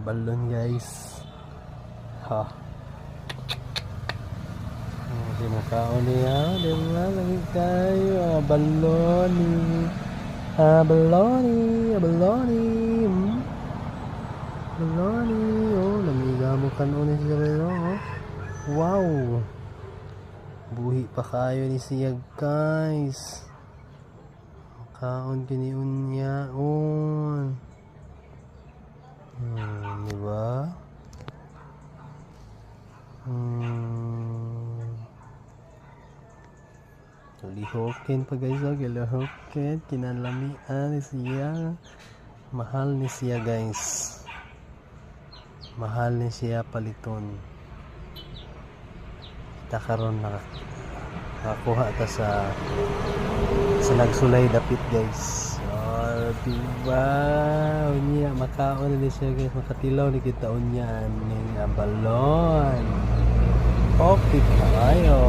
balon guys. Ha. Hindi mo kaon niya, di ba? Lagi tayo, ah, balon ni. Ah, balon ni, ah, balon ni. Hmm? Balon ni, oh, namiga mo kanon ni siya pero, oh. Wow. Buhi pa kayo ni siya guys. Kaon kini unya on. Hmm, Lihokin pa guys, oh, lihokin. Kinalamian ni siya. Mahal ni siya guys. Mahal ni siya paliton. Kita karon na nakakuha ta sa sa nagsulay dapit guys. Oh, diba? Unya, makaon na siya guys. Makatilaw ni kita unya ning ah, balon. Okay kayo.